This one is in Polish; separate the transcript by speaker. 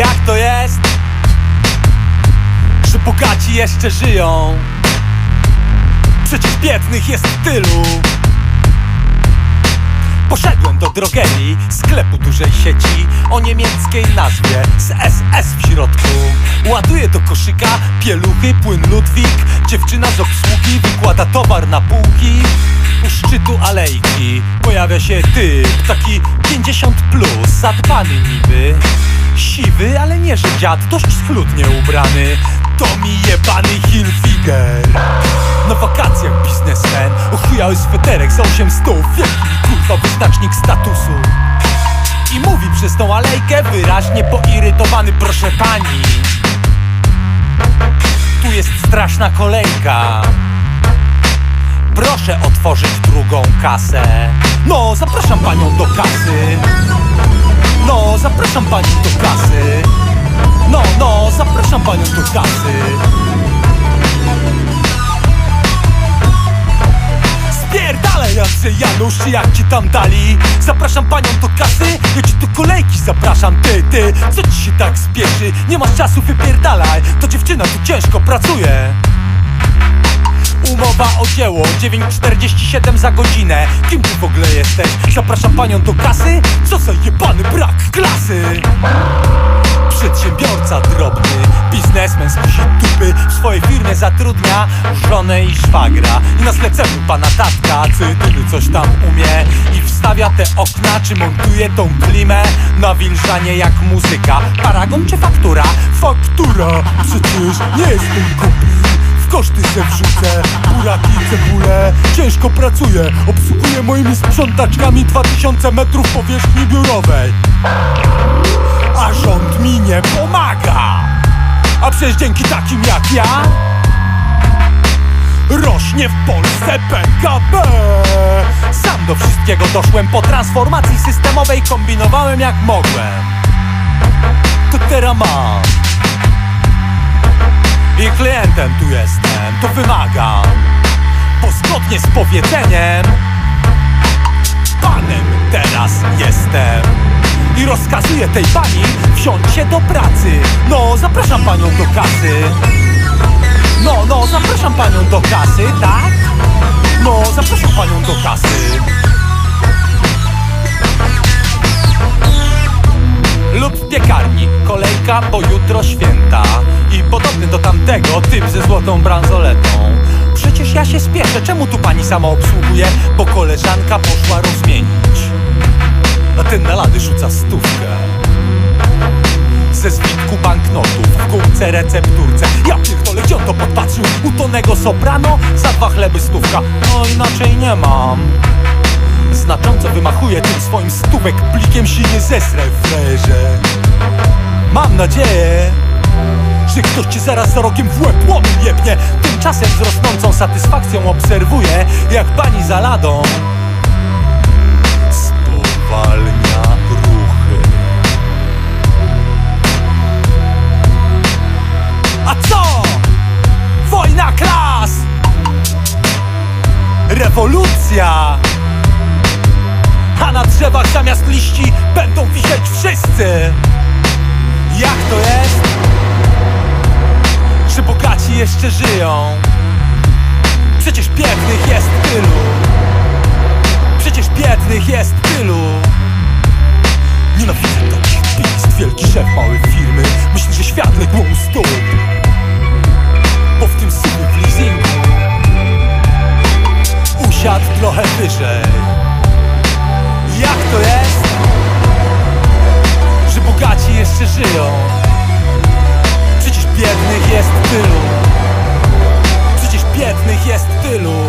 Speaker 1: Jak to jest, że bogaci jeszcze żyją? Przecież biednych jest tylu. Poszedłem do drogerii, sklepu dużej sieci o niemieckiej nazwie z SS w środku. Ładuję do koszyka pieluchy, płyn Ludwik. Dziewczyna z obsługi wykłada towar na półki. U szczytu alejki pojawia się typ, taki 50 plus, zadbany niby. Ale nie że dziad, dość schludnie ubrany. To mi jebany Hilfiger. Na wakacjach biznesmen. Ochujały sweterek za 8 stów Wielki kurwa wyznacznik statusu. I mówi przez tą alejkę wyraźnie poirytowany Proszę pani. Tu jest straszna kolejka. Proszę otworzyć drugą kasę. No, zapraszam panią do zapraszam panią do kasy. No, no, zapraszam panią do kasy. Spierdalaj Andrzej Janusz, czy jak ci tam dali? Zapraszam panią do kasy, ja ci do kolejki zapraszam Ty, ty, co ci się tak spieszy? Nie masz czasu, wypierdalaj. To dziewczyna tu ciężko pracuje Umowa o dzieło 9,47 za godzinę. Kim ty w ogóle jesteś? Zapraszam panią do kasy? Co za jebany brak klasy? Przedsiębiorca drobny, biznesmen z kusi dupy. W swojej firmie zatrudnia żonę i szwagra. I na zleceniu pana tatka. Cytuny coś tam umie. I wstawia te okna, czy montuje tą klimę. Na wilżanie jak muzyka. Paragon czy faktura? Faktura, przecież nie jestem głupi koszty se wrzucę. Buraki, cebule Ciężko pracuję. Obsługuję moimi sprzątaczkami 2000 metrów powierzchni biurowej. A rząd mi nie pomaga. A przecież dzięki takim jak ja Rośnie w Polsce PKB Sam do wszystkiego doszłem po transformacji systemowej. Kombinowałem jak mogłem. To teraz mam I klientem tu jestem, to wymagam Bo zgodnie z powiedzeniem Panem teraz jestem. I rozkazuję tej pani wziąć się do pracy. No, zapraszam panią do kasy. No, no, zapraszam panią do kasy, tak? No, zapraszam panią do kasy. Lub w piekarni, kolejka, bo jutro święta I podobny do tamtego, typ ze złotą bransoletą. Przecież ja się spieszę, czemu tu pani sama obsługuje? Bo koleżanka poszła rozmienić. A ten na lady rzuca stówkę. Ze zwitku banknotów w gumce recepturce. Ja pierdolę, gdzie on to podpatrzył? U soprano? Za dwa chleby stówka. No inaczej nie mam. Znacząco wymachuję tym swoim stówek plikiem się nie zesrę w Mam nadzieję że ktoś cię zaraz za rogiem w łeb jebnie Tymczasem z rosnącą satysfakcją obserwuję Jak pani za ladą spowalnia ruchy A co? Wojna klas! Rewolucja! A na drzewach zamiast liści będą wisieć wszyscy! Jeszcze żyją. Przecież biednych jest tylu. Przecież biednych jest vélo